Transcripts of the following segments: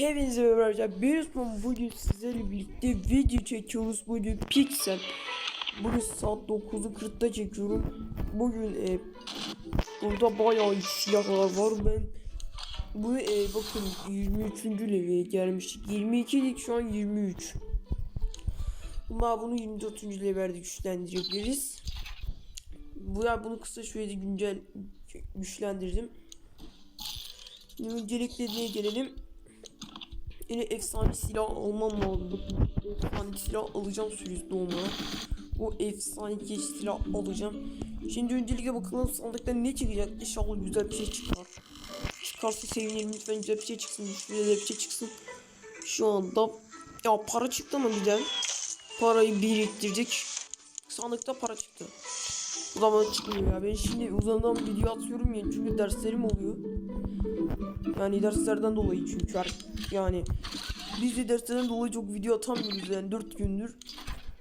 Hepinize merhaba arkadaşlar. Ben Osman bugün sizlerle birlikte video çekiyoruz. Bugün Pixel. Bugün saat 9'u 40'da çekiyorum. Bugün e, burada bayağı silahlar var. Ben bu e, bakın 23. leveye gelmiştik. 22'lik şu an 23. Ama bunu 24. levelde güçlendirebiliriz. Bu ya bunu kısa sürede güncel güçlendirdim. Öncelikle neye gelelim? Yine efsane silah almam lazım. Efsane silah alacağım sürüz doğumuna. O efsane geç silah alacağım. Şimdi öncelikle bakalım sandıkta ne çıkacak. İnşallah güzel bir şey çıkar. Çıkarsa sevinirim lütfen güzel bir şey çıksın. Güzel bir şey çıksın. Şu anda ya para çıktı mı bir de? Parayı biriktirdik. Sandıkta para çıktı. Bu zaman çıkmıyor ya. Ben şimdi uzandan video atıyorum ya çünkü derslerim oluyor. Yani derslerden dolayı çünkü her- yani biz de derslerden dolayı çok video atamıyoruz yani 4 gündür.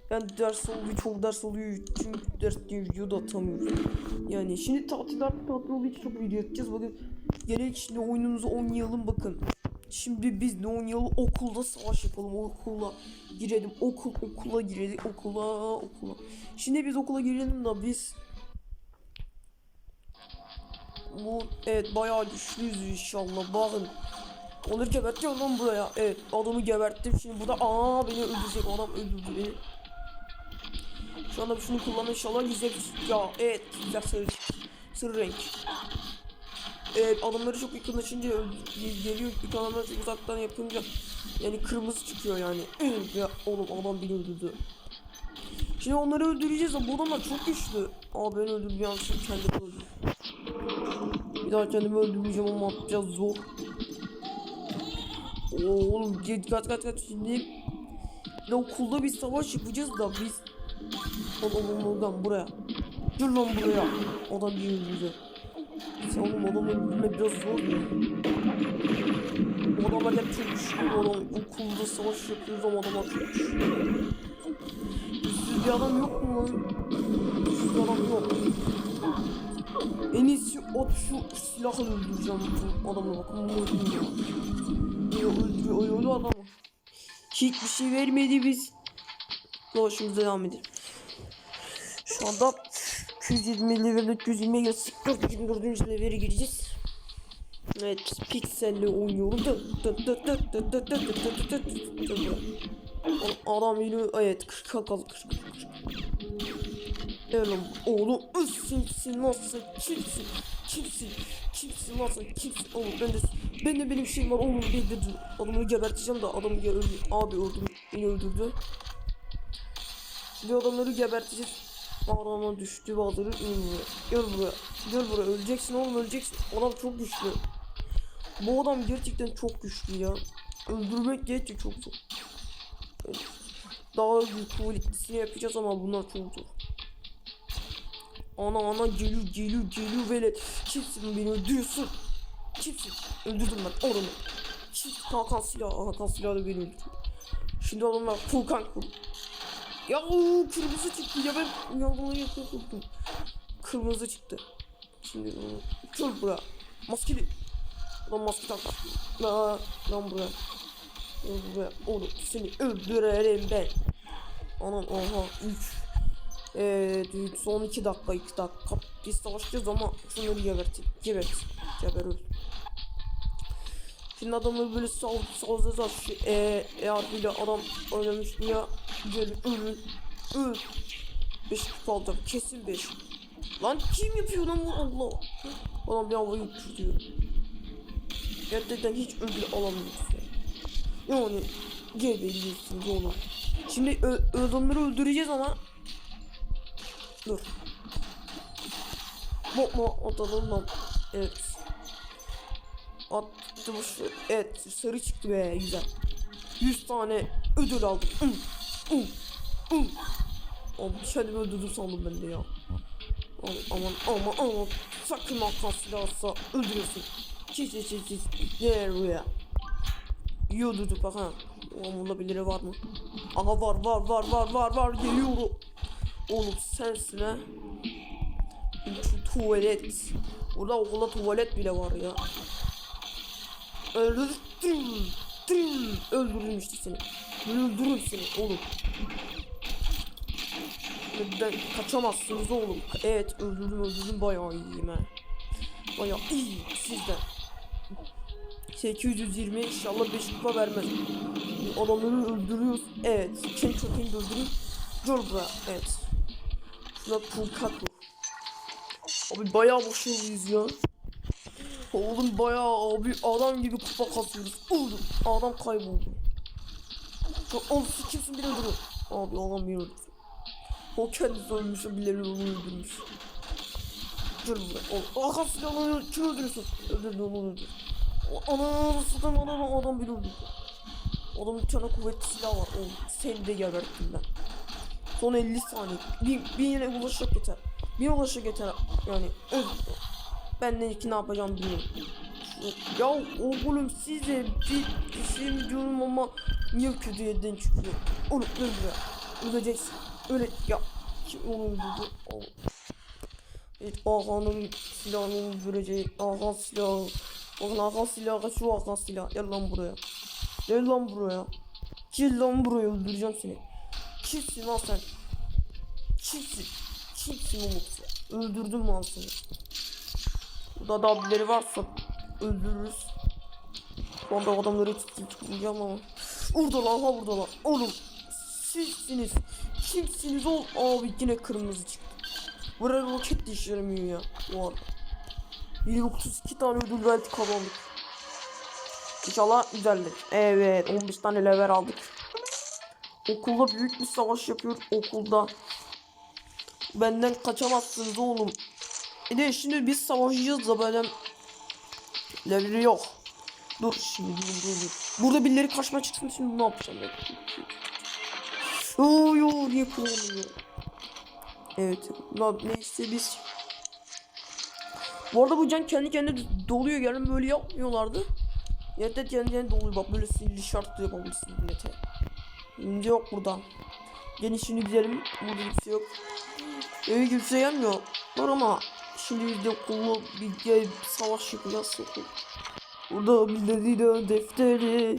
Yani ders oluyor çok ders oluyor çünkü ders diye video da atamıyoruz. Yani şimdi tatiller tatil olduğu için çok video atacağız. Bakın gelin şimdi oyunumuzu oynayalım bakın. Şimdi biz ne oynayalım okulda savaş yapalım okula girelim okul okula girelim okula okula. Şimdi biz okula girelim da biz bu evet bayağı güçlüyüz inşallah bakın. Onları gebertiyorum lan buraya. Evet adamı geberttim şimdi burada aa beni öldürecek adam öldürdü beni. Şu anda şunu kullan inşallah güzel ya evet güzel sarı sarı renk. Evet adamları çok yakınlaşınca geliyor adamları çok uzaktan yapınca yani kırmızı çıkıyor yani. ya oğlum adam beni öldürdü. Şimdi onları öldüreceğiz ama bu adamlar çok güçlü. Aa ben öldürdüm yanlışlıkla kendimi öldürdüm. Bir daha kendimi öldürmeyeceğim ama biraz zor. Oğlum git kaç kaç kaç şimdi. Ya okulda bir savaş yapacağız da biz. Oğlum oradan buraya. Dur lan buraya. Adam bir öldürecek. Sen oğlum adamı öldürme biraz zor ya. Adamlar hep çok güçlü. Adam okulda savaş yapıyoruz ama adamlar çok güçlü. Üstsüz bir adam yok mu lan? Üstsüz adam yok. En iyisi ot şu silahla öldüreceğim bu adamı bakın bunu öldürüyor öldürüyor oyunu adamı. Hiçbir şey vermedi biz. Dolaşımıza devam edelim. Şu anda 220 level'e 220 ya 424. level'e gireceğiz. Evet pikselle oynuyoruz. Adam yine evet 40 kalkalı 40 Oğlum oğlum üstünsün nasıl kimsin kimsin kimsin nasıl kimsin oğlum ben de ben de benim şeyim var oğlum dur adamı geberteceğim de adamı öldü abi öldü beni öldürdü. Şimdi adamları geberteceğiz. Adama düştü bazıları inmiyor gel buraya gel buraya öleceksin oğlum öleceksin. Adam çok güçlü. Bu adam gerçekten çok güçlü ya. Öldürmek gerçekten çok zor. Daha kuvvetlisini yapacağız ama bunlar çok zor. Ana ana geliyor geliyor geliyor velet. Kimsin beni öldürüyorsun? Kimsin? Öldürdüm ben oranı. Kimsin? Kalkan silah. Hakan silahı da beni öldürdü. Şimdi adamlar Furkan kur. Ya o kırmızı çıktı ya ben uyanmayı korktum. Kırmızı çıktı. Şimdi kır buraya. Maskeli. Lan maske tak. Lan lan. Lan buraya. Oğlum seni öldürelim ben. Anam oha 3 ee, son 2 dakika 2 dakika biz savaşacağız ama şunları gebert gebert geber öl Şimdi adamları böyle sal salacağız şu e, eğer bile adam ölmüş ya böyle ölün öl 5 kupa kesin 5 Lan kim yapıyor lan bu Allah Adam bir havayı uçuruyor Gerçekten hiç ödül alamıyorsun Yani geberiyorsun oğlum Şimdi adamları öldüreceğiz ama Dur. Bokma atalım lan. Evet. Attım şu. Evet sarı çıktı be güzel. 100 tane ödül aldım. Um, um, um. Oğlum kendimi öldürdüm sandım ben de ya. Oğlum, aman aman aman. Sakın Hakan silahsa öldürüyorsun. Çiz çiz çiz çiz. Gel buraya. İyi öldürdük bak ha. Oğlum bunda birileri var mı? Aha var var var var var var geliyorum. Oğlum sensin ha. Şu tuvalet. Burada okulda tuvalet bile var ya. Öldürdüm. Tüm öldürürüm işte seni. Öldürürüm seni oğlum. Ben kaçamazsınız oğlum. Evet öldürdüm öldürdüm bayağı iyiyim ha. Bayağı iyi sizden. 820 inşallah 5 kupa vermez. Adamları öldürüyoruz. Evet. Seni çok iyi öldürün. Gel buraya. Evet. Şuna pulkat vur. Abi bayağı başarılıyız ya. Oğlum bayağı abi adam gibi kupa kasıyoruz. Oğlum adam kayboldu. Oğlum siz kimsin beni öldürün. Abi öldürdü. O kendisi ölmüş o birileri onu öldürmüş. Gel buraya. Oğlum arka silahını kim öldürüyorsun? Öldürdü onu öldürdü. Ana sıdım adam adam beni öldürdü. Adamın bir tane kuvvetli silah var. Oğlum seni de geberttim ben. Son 50 saniye. Bir, bir yine ulaşacak yeter. Bir ulaşacak yeter. Yani öl. Ben de iki ne yapacağım bilmiyorum. Ya oğlum size bir, şey diyorum ama niye kötü yerden çıkıyor? Oğlum öl buraya. Öleceksin. Öyle ya. Onu öldürdü? Oğlum. Evet Ağa'nın silahını öldürecek. Ağa silahı. Bakın Ağa silahı şu Ağa silahı. Gel lan buraya. Gel lan buraya. Gel lan buraya öldüreceğim seni. Kimsin lan sen? Kimsin? Kimsin oğlum? Öldürdüm lan seni. Burada da abileri varsa öldürürüz. Şu anda adamları hiç tutmayacağım ama. Orada lan ha burada lan. Oğlum sizsiniz. Kimsiniz oğlum? Abi yine kırmızı çıktı. Buraya roket de işe yaramıyor ya. Arada. 132 tane ödül verdik kazandık. İnşallah güzeldir. Evet 15 tane level aldık. Okulda büyük bir savaş yapıyor. Okulda. Benden kaçamazsınız oğlum. Bir de şimdi biz savaşacağız da böyle leveli yok. Dur şimdi dur dur dur. Burada birileri karşıma çıksın şimdi ne yapacağım ben? Oo yo niye kullanmıyor? Evet. Neyse biz bu arada bu can kendi kendine doluyor yani böyle yapmıyorlardı. Yete kendi kendine doluyor bak böyle sinirli şartlı yapabilirsin yete. Şimdi yok burada. Genişini gidelim. Burada kimse yok. Öyle kimse gelmiyor. Var ama şimdi biz de okullu bir, bir savaş yapacağız. Burada birileri de defteri.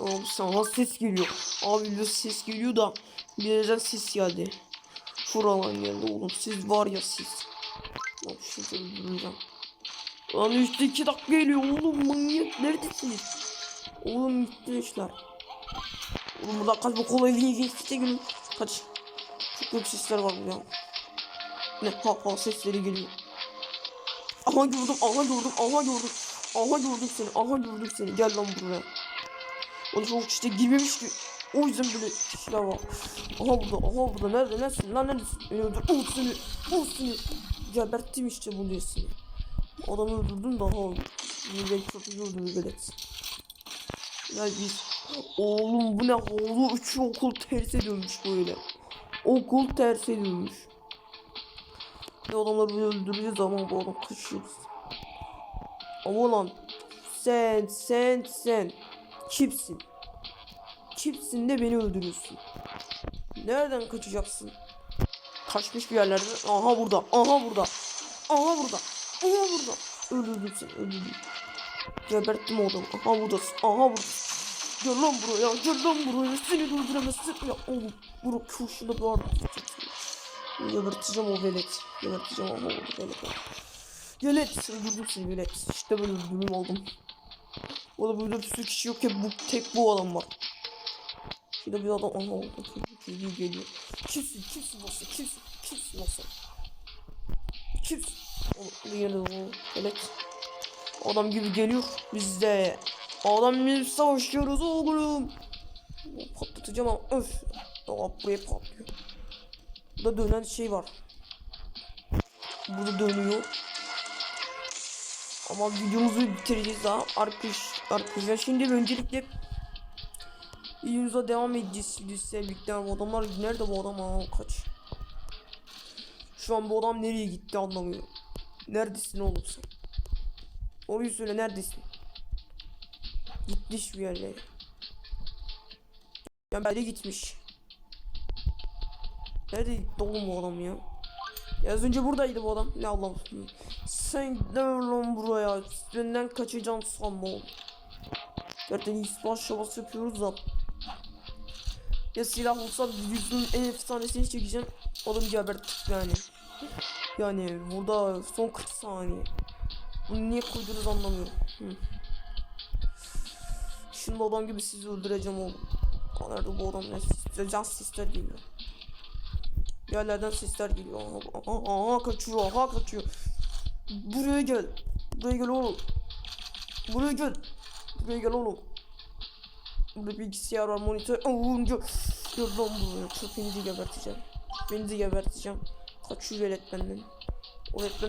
Abi sana ses geliyor. Abi bir ses geliyor da bir ses geldi. Şuradan geldi oğlum. Siz var ya siz. Lan şu öldüreceğim. Lan işte iki dakika geliyor oğlum manyak neredesiniz? Oğlum gitti işler. Oğlum burada kaç bu kolay değil geçti günüm. Kaç. Çok büyük sesler var burada. Ne ha ha sesleri geliyor. Aha gördüm aha gördüm aha gördüm. Aha gördüm seni aha gördüm seni gel lan buraya. Onu çok işte girmemiş ki. O yüzden böyle silah var. Aha burada aha burada nerede neresin lan neredesin? Beni öldür. Oh seni. Oh seni. Geberttim işte bunu seni. Adamı öldürdüm daha oldu. Beni çok öldürdü velet. Ya biz Oğlum bu ne oğlu üçü okul terse dönmüş böyle. Okul terse dönmüş. Ve adamları öldüreceğiz ama bu adam kaçıyoruz. Ama lan sen sen sen kimsin? Kimsin de beni öldürüyorsun? Nereden kaçacaksın? Kaçmış bir yerlerde. Aha burada. Aha burada. Aha burada. Aha burada. Öldürdüm seni. Öldürdüm. Geberttim o adamı. Aha buradasın. Aha buradasın. Gel lan buraya. Gel lan buraya. Seni öldüremezsin. Ya oğlum. Bura kuşunda bir arada. Geberteceğim o velet. Geberteceğim o velet. Velet. Öldürdüm seni velet. İşte böyle öldürüm oldum. O da böyle bir sürü kişi yok ya bu tek bu adam var. Şurada bir adam aha oldu. Geliyor geliyor. Kimsin kimsin nasıl kimsin kimsin nasıl? Kimsin? O yerde o evet. Adam gibi geliyor biz de. Adam gibi savaşıyoruz oğlum. Patlatacağım ama öf. Aa, buraya patlıyor. Burada dönen şey var. Burada dönüyor. Ama videomuzu bitireceğiz daha. Arkadaş, arkadaşlar şimdi öncelikle videomuza devam edeceğiz. Şimdi sevdikler bu adamlar nerede bu adam Aa, kaç. Şu an bu adam nereye gitti anlamıyorum. Neredesin oğlum sen? Orayı söyle neredesin? Gitti şu yerlere. Ya böyle gitmiş. Nerede gitti oğlum bu adam ya? Ya az önce buradaydı bu adam. Ne Allah'ım. Sen de lan buraya. Benden kaçacaksın sanma oğlum. İyi savaş şabası yapıyoruz da. Ya silah olsa yüzünün en efsanesini çekeceğim. Oğlum geberttik yani. Yani burada son 40 saniye. Bunu niye koydunuz anlamıyorum. Hı. Şimdi adam gibi sizi öldüreceğim oğlum. Nerede bu adam ne sesler? Can sesler geliyor. Yerlerden sesler geliyor. Aha, aha, aha kaçıyor, aha kaçıyor. Buraya gel. Buraya gel oğlum. Buraya gel. Buraya gel oğlum. Burada bilgisayar var, monitör. Oğlum Gel lan buraya. De geberteceğim. Beni de geberteceğim. Kaçıyor velet benden.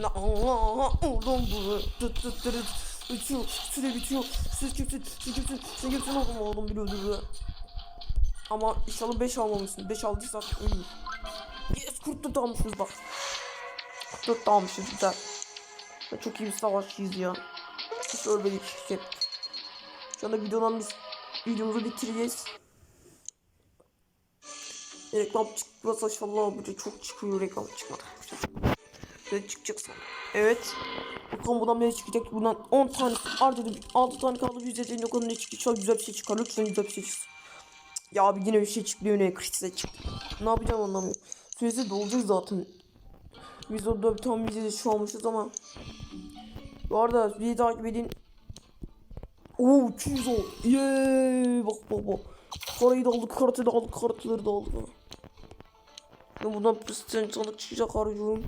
Aha aha. Oğlum buraya. Tıt tıt tıt. Bitiyor. Süre bitiyor. Siz kimsin? Siz kimsin? Sen kimsin oğlum? Oğlum biri öldürdü. Ama inşallah 5 almamışsın. 5 aldıysak iyi. Yes kurt dört almışız bak. Kurt dört almışız güzel. Ya çok iyi bir savaşçıyız ya. Hiç ölmedik şey. Şu anda videodan biz videomuzu bitireceğiz. Reklam çıkmasa inşallah burada çok çıkıyor reklam çıkmadı. Ne çıkacak? Evet. Bakalım bundan ne çıkacak? Bundan 10 tane art edip 6 tane kaldı. %50 yok onun ne çıkacak? İnşallah güzel bir şey çıkar. Lütfen güzel bir şey çıksın. Ya abi yine bir şey çıkmıyor ne kritikse çıktı. Ne yapacağım anlamıyorum. Süresi dolacak zaten. Biz orada bir tane videoda şu almışız ama. Bu arada bir takip edin. Oo 200 o. Yeee bak bak bak. Parayı da aldık, kartı da aldık, kartları da aldık. Ben buradan pıstığı sandık çıkacak harcıyorum.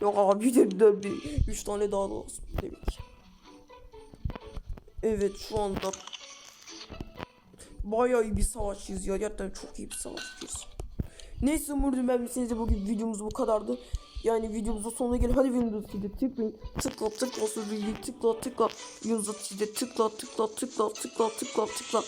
Yok abi de de bir 3 tane daha lazım demek. Evet şu anda bayağı iyi bir savaşçıyız ya. Gerçekten çok iyi bir savaşçıyız. Neyse umarım beğenmişsiniz de bugün videomuz bu kadardı. Yani videomuzun sonuna gelin. Hadi videomuzu siz de tıklayın. Tıkla tıkla sözü tıkla tıkla. Videomuzu siz de tıkla tıkla tıkla tıkla tıkla tıkla.